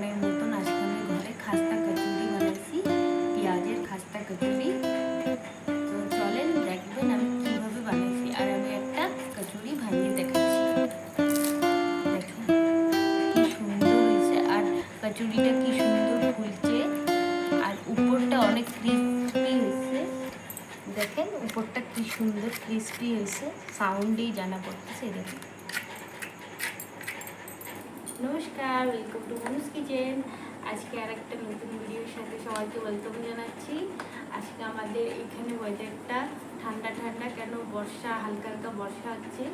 দোকানের মতন আজকে ঘরে খাস্তা কচুরি বানাইছি, পেঁয়াজের খাস্তা কচুরি। তো চলেন দেখবেন আমি কীভাবে বানাইছি আর আমি একটা কচুরি ভাঙিয়ে দেখাচ্ছি। দেখেন, কি সুন্দর হয়েছে আর কচুরিটা কি সুন্দর ফুলছে আর উপরটা অনেক ক্রিস্পি হয়েছে। দেখেন, উপরটা কি সুন্দর ক্রিস্পি হয়েছে সাউন্ডেই জানা পড়তেছে দেখেন। নমস্কার ওয়েলকাম টু মনুস কিচেন আজকে আর একটা নতুন ভিডিওর সাথে সবাইকে ওয়েলকাম জানাচ্ছি। আজকে আমাদের এখানে ওয়েদারটা ঠান্ডা ঠান্ডা কেন বর্ষা হালকা হালকা বর্ষা হচ্ছে।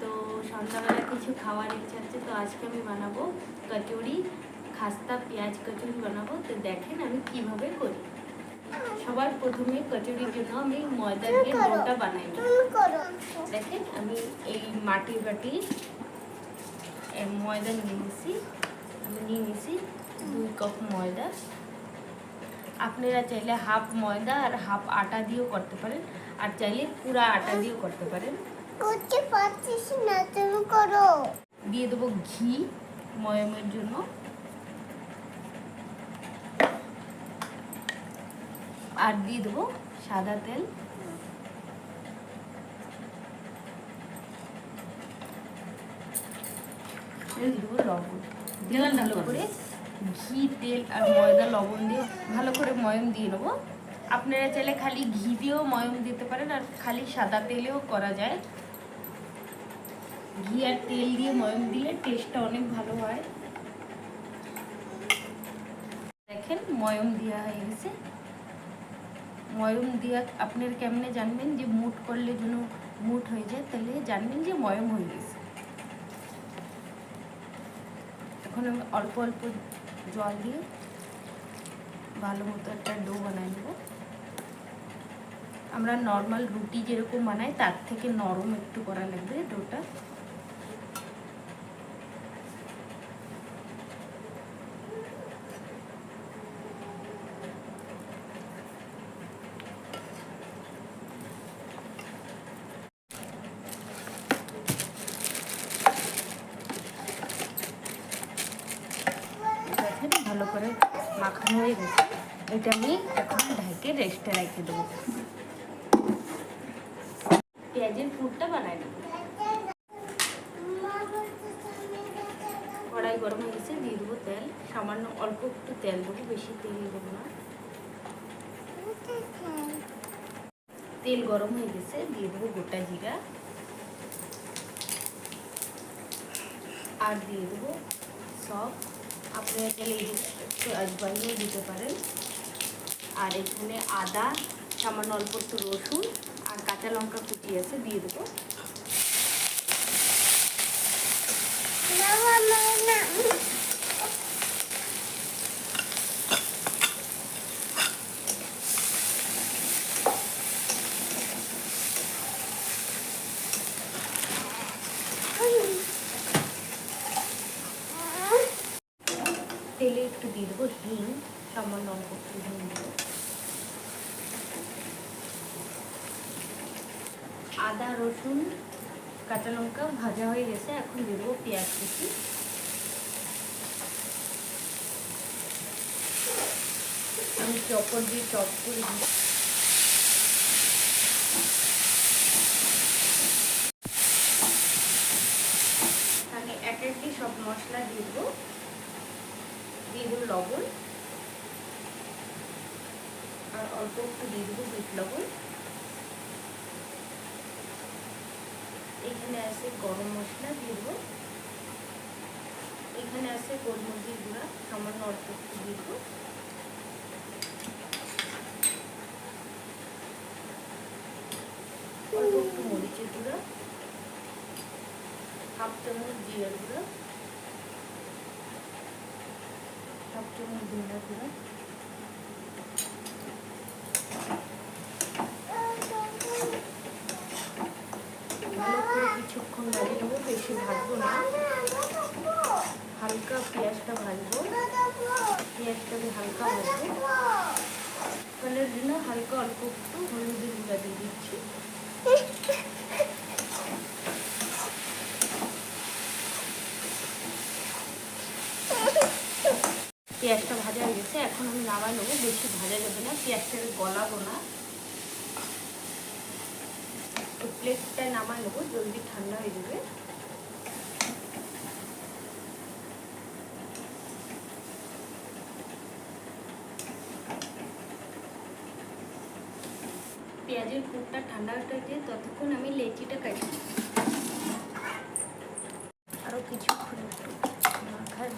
তো সন্ধ্যাবেলা কিছু খাওয়ার ইচ্ছা আছে তো আজকে আমি বানাবো কচুরি খাস্তা পেঁয়াজ কচুরি বানাবো। তো দেখেন আমি কীভাবে করি। সবার প্রথমে কচুরির জন্য আমি ময়দা দিয়ে ডোটা বানাই দেখেন আমি এই মাটির বাটি ময়দা নিয়ে নিয়েছি আমি নিয়ে নিয়েছি দুই কাপ ময়দা। আপনারা চাইলে হাফ ময়দা আর হাফ আটা দিয়েও করতে পারেন। আর চাইলে পুরা আটা দিয়েও করতে পারেন। করতে পারছিস না তুমি করো। দিয়ে দেবো ঘি ময়মের জন্য। আর দিয়ে দেবো সাদা তেল। দিয়ে দেবো লবণ। দিয়ে ভালো করে ঘি, তেল আর ময়দা, লবণ দিয়ে ভালো করে ময়ম দিয়ে নেব। আপনারা চাইলে খালি ঘি দিয়েও ময়ম দিতে পারেন আর খালি সাদা তেলেও করা যায়। ঘি আর তেল দিয়ে ময়ম দিলে টেস্টটা অনেক ভালো হয়। দেখেন, ময়ম দেওয়া হয়ে গেছে। ময়ম দেওয়া, আপনার কেমনে জানবেন যে মুট করলে যেন মুট হয়ে যায়, তাহলে জানবেন যে ময়ম হয়ে গেছে। এখন আমি অল্প অল্প জল দিয়ে ভালো মতো একটা ডো বানাই নেব। আমরা নর্মাল রুটি যেরকম বানাই, তার থেকে নরম একটু করা লাগবে ডোটা দেখেন ভালো করে মাখানো হয়ে গেছে। এটা আমি এখন ঢেকে রেস্টে রেখে দেবো। পেঁয়াজের পুরটা বানাই দেবো কড়াই গরম হয়ে গেছে, দিয়ে দেবো তেল। সামান্য অল্প একটু তেল দেবো, বেশি তেল দেবো না। তেল গরম হয়ে গেছে, দিয়ে দেবো গোটা জিরা। আর দিয়ে দেবো সব আপনারা চাইলে একটু আজবাইও দিতে পারেন। আর এখানে আদা, সামান্য অল্প একটু রসুন আর কাঁচা লঙ্কা কুচি আছে, দিয়ে দেবো। না দিয়ে দেবো হিং সামান্য অল্প একটু হিং দেবো। আদা, রসুন, কাঁচা লঙ্কা ভাজা হয়ে গেছে, এখন দিয়ে দেবো পেঁয়াজ কুচি। আমি চপর দিয়ে চপ করে দিই। এক একটি সব মশলা দিয়ে দেবো। দিয়ে দেবো লবণ। আর অল্প একটু দিয়ে দেবো বিট লবণ। এখানে আছে গরম মশলা দিয়ে দেবো। এখানে আছে গোলমরিচের গুঁড়া, সামান্য অল্প একটু দিয়ে দেবো। অল্প একটু মরিচের গুঁড়া, হাফ চামচ জিরার গুঁড়া। ভালো করে কিছুক্ষণ নেব বেশি না। হালকা পেঁয়াজটা ভাজবো। হালকা হালকা অল্প একটু হলুদের গুঁড়া দিয়ে দিচ্ছি। পেঁয়াজটা ভাজা হয়ে গেছে, এখন আমি নামাই নেব, বেশি ভাজা যাবে না পেঁয়াজটাকে গলাবো না। তো প্লেটটায় নামাই নেব, জলদি ঠান্ডা হয়ে যাবে। পেঁয়াজের পুরটা ঠান্ডা হতে ততক্ষণ আমি লেচিটা কাটি আরও কিছুক্ষণ একটু মাখাই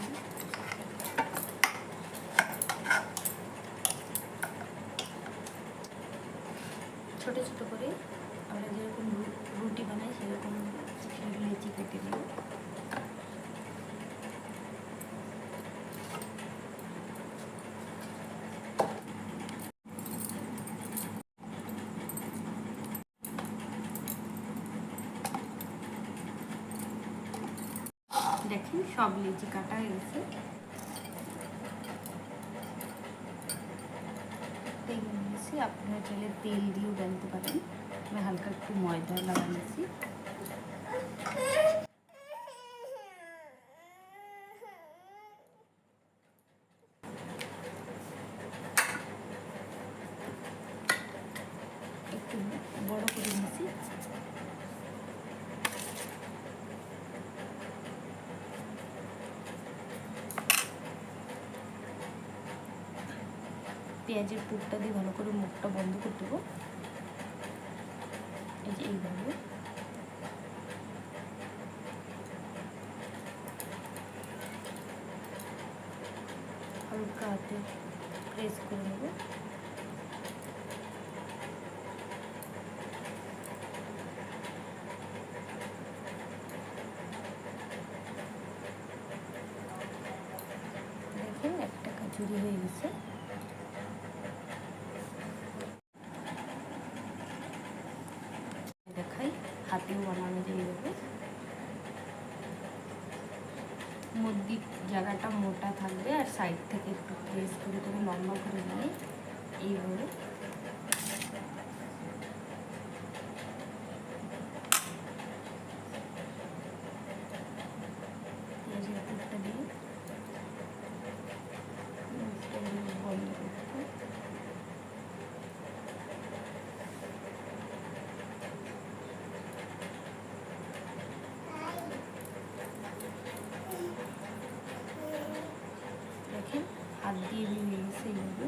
ছোট ছোট করে আমরা যেরকম রু- রুটি বানাই সেরকম লেচি কেটে নিই দেখেন, সব লিচি কাটা হয়েছে নিয়েছি, আপনারা চাইলে তেল দিয়েও জানতে পারেন। আমি হালকা একটু ময়দা লাগাইছি একটু বড় করে নিয়েছি পেঁয়াজের পুরটা দিয়ে ভালো করে মুখটা বন্ধ করে দেবো। এই যে এইভাবে। হালকা হাতে প্রেস করে নেব। দেখেন, একটা কাচুরি হয়ে গেছে। থাকবে আর সাইড থেকে একটু প্রেস করে তবে লম্বা করে নিয়ে এইভাবে পেঁয়াজের পুরটা দিয়ে মুখটা এভাবে বন্ধ করতে দেখেন হাত দিয়ে ভেঙে গেছে এইভাবে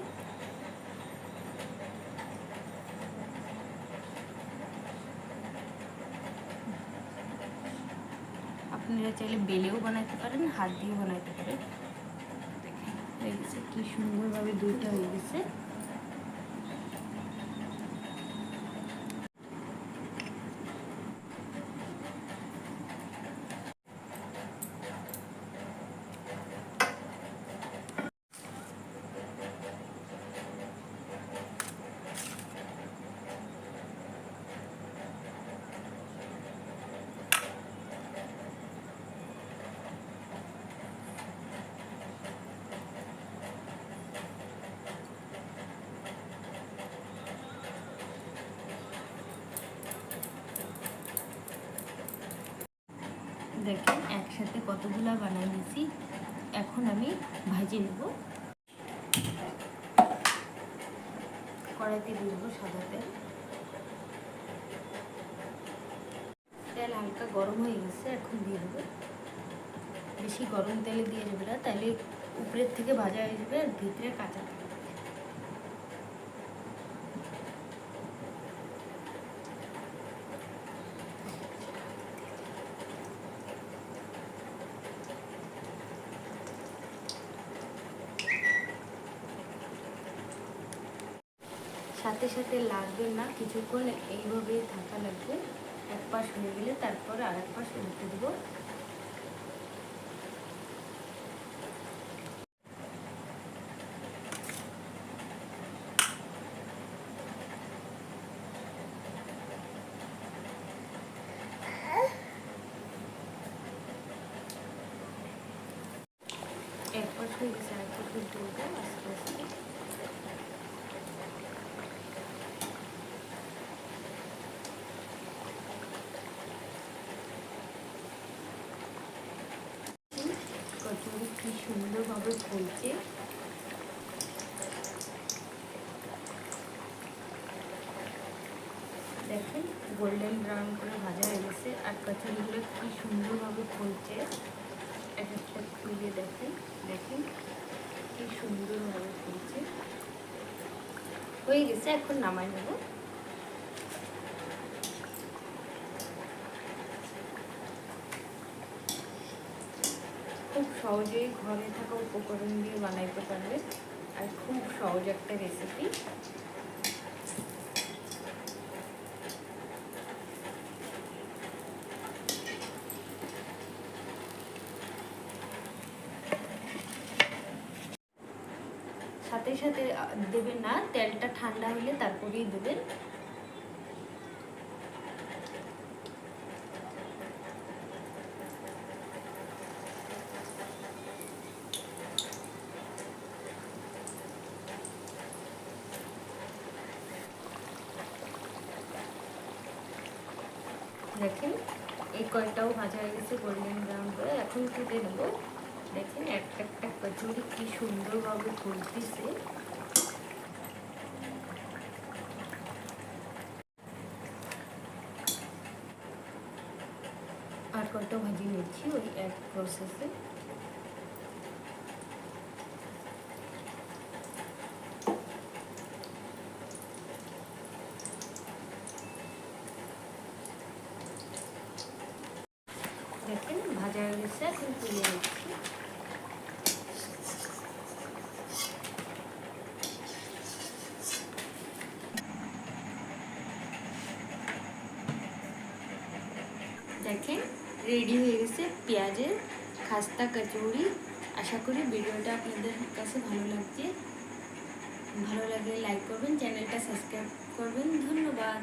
আপনারা চাইলে বেলেও বানাতে পারেন, হাত দিয়েও বানাতে পারেন। দেখেন, হয়ে গেছে, কি সুন্দরভাবে দুইটা হয়ে গেছে। দেখেন, একসাথে কতগুলা বানিয়ে নিয়েছি এখন আমি ভাজি নেব। কড়াইতে দিয়ে দেবো সাদা তেল। তেল হালকা গরম হয়ে গেছে, এখন দিয়ে দেবো। বেশি গরম তেলে দিয়ে দেবে না তাহলে উপরের থেকে ভাজা হয়ে যাবে আর ভিতরে কাঁচা থাকবে সাথে সাথে লাগবে না, কিছুক্ষণ এইভাবেই থাকা লাগবে। এক পাশ হয়ে গেলে তারপর আর এক পাশ উল্টে দেবো। এক পাশ গেছে, আর এক পাশ আস্তে আস্তে কচুরি কি সুন্দর সুন্দরভাবে ফুলছে দেখেন গোল্ডেন ব্রাউন করে ভাজা হয়ে গেছে। আর কচুরিগুলো কি সুন্দরভাবে ফুলছে এক একটা তুলে দেখেন দেখেন কি সুন্দরভাবে ফুলছে হয়ে গেছে, এখন নামাই নেব খুব সহজেই ঘরে থাকা উপকরণ দিয়ে বানাইতে পারবে। আর খুব সহজ একটা রেসিপি সাথে সাথে দেবেন না, তেলটা ঠান্ডা হলে তারপরেই দেবেন। দেখেন এই কয়টাও ভাজা হয়ে গেছে গোল্ডেন ব্রাউন করে এখন তুলে নেব দেখেন একটা একটা কচুরি কি সুন্দরভাবে ফুলতেছে। আর কয়টা ভাজি নিচ্ছি ওই এক প্রসেসে দেখেন ভাজা হয়ে গেছে এখন দেখেন রেডি হয়ে গেছে পেঁয়াজের খাস্তা, কচুরি। আশা করি ভিডিওটা আপনাদের কাছে ভালো লাগছে। ভালো লাগলে লাইক করবেন চ্যানেলটা সাবস্ক্রাইব করবেন। ধন্যবাদ।